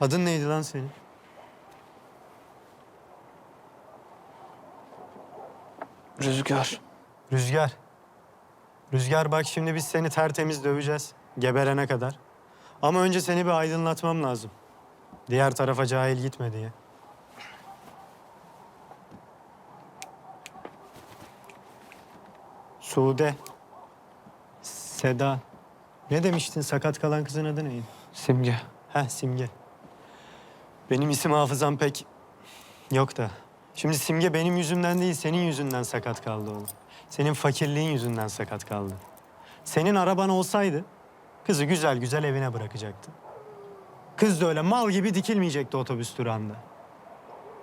Adın neydi lan senin? Rüzgar. Rüzgar. Rüzgar bak şimdi biz seni tertemiz döveceğiz. Geberene kadar. Ama önce seni bir aydınlatmam lazım. Diğer tarafa cahil gitme diye. Sude. Seda. Ne demiştin sakat kalan kızın adı neydi? Simge. Heh Simge. Benim isim hafızam pek yok da. Şimdi Simge benim yüzümden değil senin yüzünden sakat kaldı oğlum. Senin fakirliğin yüzünden sakat kaldı. Senin araban olsaydı kızı güzel güzel evine bırakacaktın. Kız da öyle mal gibi dikilmeyecekti otobüs durağında.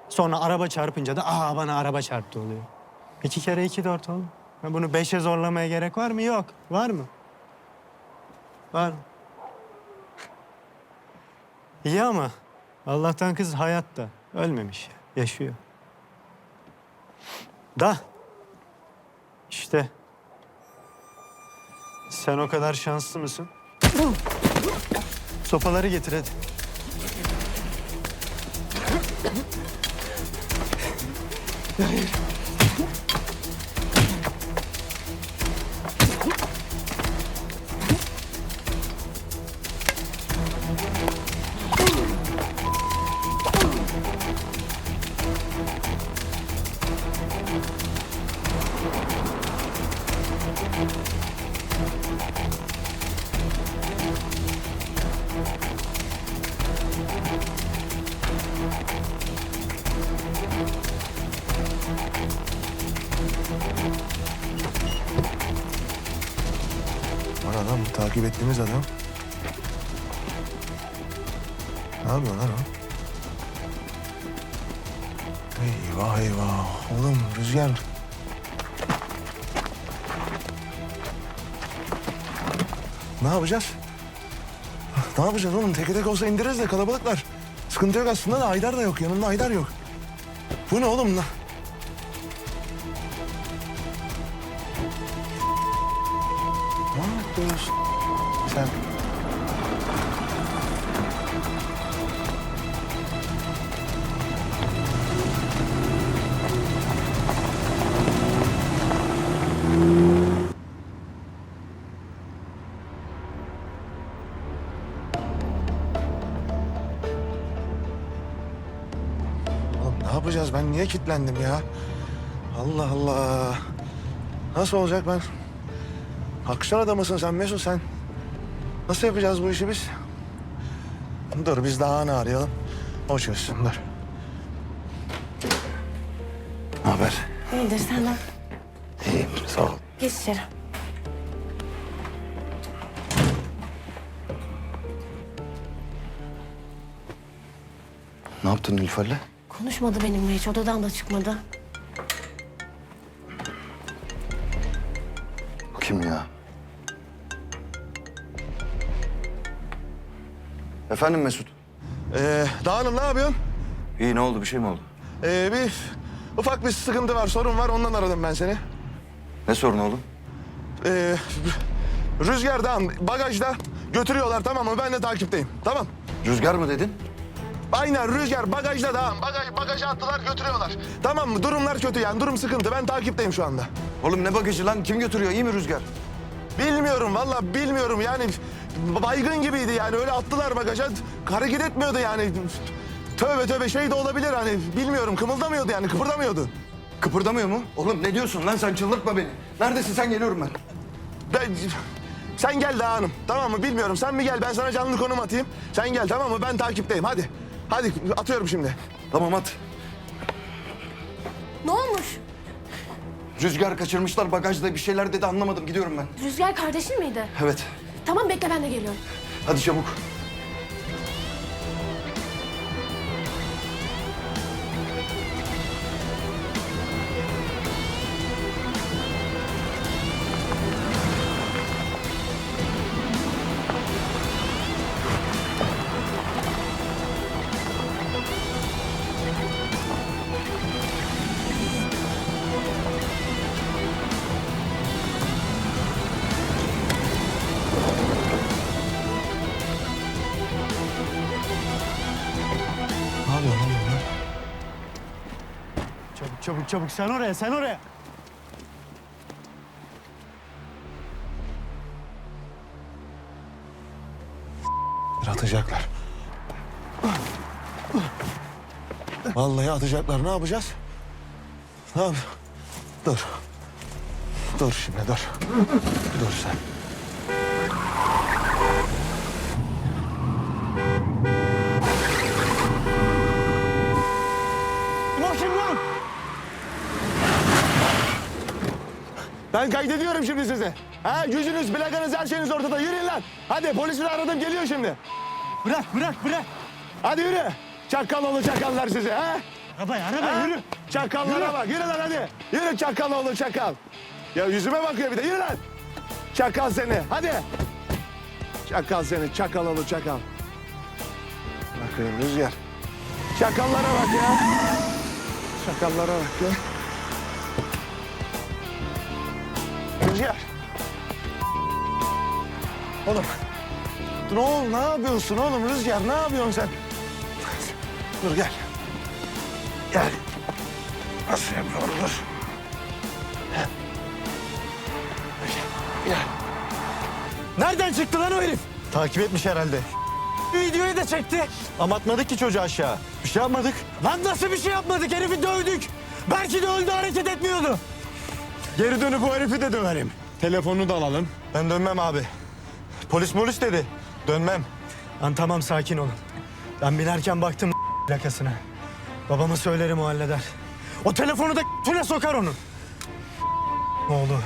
Sonra araba çarpınca da aa bana araba çarptı oluyor. İki kere iki dört oğlum. Ha, Bunu beşe zorlamaya gerek var mı? Yok. Var mı? Var mı? İyi ama Allah'tan kız hayatta. Ölmemiş. Yaşıyor. Da işte sen o kadar şanslı mısın? Sopaları getir hadi. Var adam, takip ettiğimiz adam. Ne yapıyor lan o? Eyvah eyvah. Oğlum Rüzgar. Ne yapacağız? Ne yapacağız oğlum? Teke tek olsa indiririz de kalabalıklar. Sıkıntı yok aslında da Aydar da yok. Yanımda Aydar yok. Bu ne oğlum? lan? Sen? Ne yapacağız? Ben niye kilitlendim ya? Allah Allah. Nasıl olacak ben? Aksiyon adamısın sen Mesut sen. Nasıl yapacağız bu işi biz? Dur biz daha ne arayalım? O çözsün dur. Ne haber? İyidir senden. İyiyim sağ ol. Geç içeri. Ne yaptın Nilüfer'le? Konuşmadı benimle hiç. Odadan da çıkmadı. Kim ya? Efendim Mesut? Ee, Dağınım ne yapıyorsun? İyi ne oldu bir şey mi oldu? Ee, bir ufak bir sıkıntı var, sorun var. Ondan aradım ben seni. Ne sorun oğlum? Ee, Rüzgar Dağın bagajda götürüyorlar tamam mı? Ben de takipteyim. Tamam. Rüzgar mı dedin? Aynen Rüzgar bagajda Dağın. Bagaj, bagaja attılar götürüyorlar. Tamam mı? Durumlar kötü yani. Durum sıkıntı. Ben takipteyim şu anda. Oğlum ne bagajı lan? Kim götürüyor? İyi mi Rüzgar? Bilmiyorum vallahi bilmiyorum yani baygın gibiydi yani öyle attılar bagaja hareket etmiyordu yani. Tövbe tövbe şey de olabilir hani bilmiyorum kımıldamıyordu yani kıpırdamıyordu. Kıpırdamıyor mu? Oğlum ne diyorsun lan sen çıldırtma beni. Neredesin sen geliyorum ben. Ben, sen gel Daha Hanım tamam mı bilmiyorum sen bir gel ben sana canlı konum atayım. Sen gel tamam mı ben takipteyim hadi. Hadi atıyorum şimdi. Tamam at. Ne olmuş? Rüzgar kaçırmışlar bagajda bir şeyler dedi anlamadım gidiyorum ben. Rüzgar kardeşin miydi? Evet. Tamam bekle ben de geliyorum. Hadi çabuk. Çabuk çabuk sen oraya sen oraya. Atacaklar. Vallahi atacaklar. Ne yapacağız? Ne yap? Dur. Dur şimdi dur. Dur sen. Ulan kim lan? Ben kaydediyorum şimdi sizi. Ha, yüzünüz, plakanız, her şeyiniz ortada. Yürüyün lan. Hadi polisi de aradım geliyor şimdi. Bırak bırak bırak. Hadi yürü. Çakal oğlu çakallar sizi ha. Arabaya arabaya Ha? yürü. Çakallara bak. Yürü lan hadi. Yürü çakal oğlu çakal. Ya yüzüme bakıyor bir de. Yürü lan. Çakal seni. Hadi. Çakal seni. Çakal oğlu çakal. Bakayım Rüzgar. Çakallara bak ya. Çakallara bak ya. Rüzgar. Oğlum. Dur oğlum ne yapıyorsun oğlum Rüzgar? Ne yapıyorsun sen? Dur gel. Gel. Nasıl yapıyorum dur. Gel. Nereden çıktı lan o herif? Takip etmiş herhalde. Videoyu da çekti. Ama atmadık ki çocuğu aşağı. Bir şey yapmadık. Lan nasıl bir şey yapmadık? Herifi dövdük. Belki de öldü hareket etmiyordu. Geri dönüp bu herifi de döverim. Telefonunu da alalım. Ben dönmem abi. Polis polis dedi. Dönmem. Lan tamam sakin olun. Ben binerken baktım plakasına. Babama söylerim o halleder. O telefonu da tüne sokar onun. Oğlu.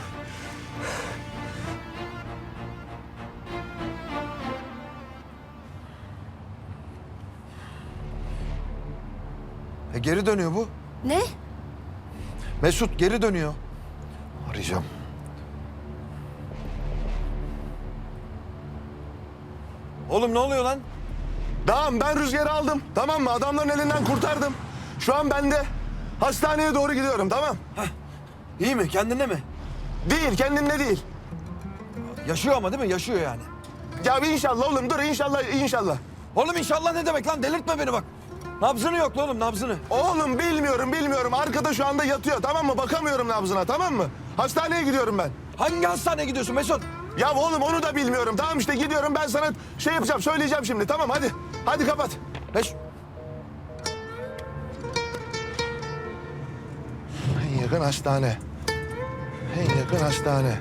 E geri dönüyor bu. Ne? Mesut geri dönüyor. Arayacağım. Oğlum ne oluyor lan? Tamam ben rüzgarı aldım. Tamam mı? Adamların elinden kurtardım. Şu an bende. Hastaneye doğru gidiyorum tamam. İyi mi? Kendinde mi? Değil kendinde değil. Yaşıyor ama değil mi? Yaşıyor yani. Ya bir inşallah oğlum dur inşallah inşallah. Oğlum inşallah ne demek lan? Delirtme beni bak. Nabzını yok oğlum nabzını. Oğlum bilmiyorum bilmiyorum. Arkada şu anda yatıyor tamam mı? Bakamıyorum nabzına tamam mı? Hastaneye gidiyorum ben. Hangi hastaneye gidiyorsun Mesut? Ya oğlum onu da bilmiyorum. Tamam işte gidiyorum ben sana şey yapacağım söyleyeceğim şimdi. Tamam hadi. Hadi kapat. Mes En yakın hastane. En yakın hastane.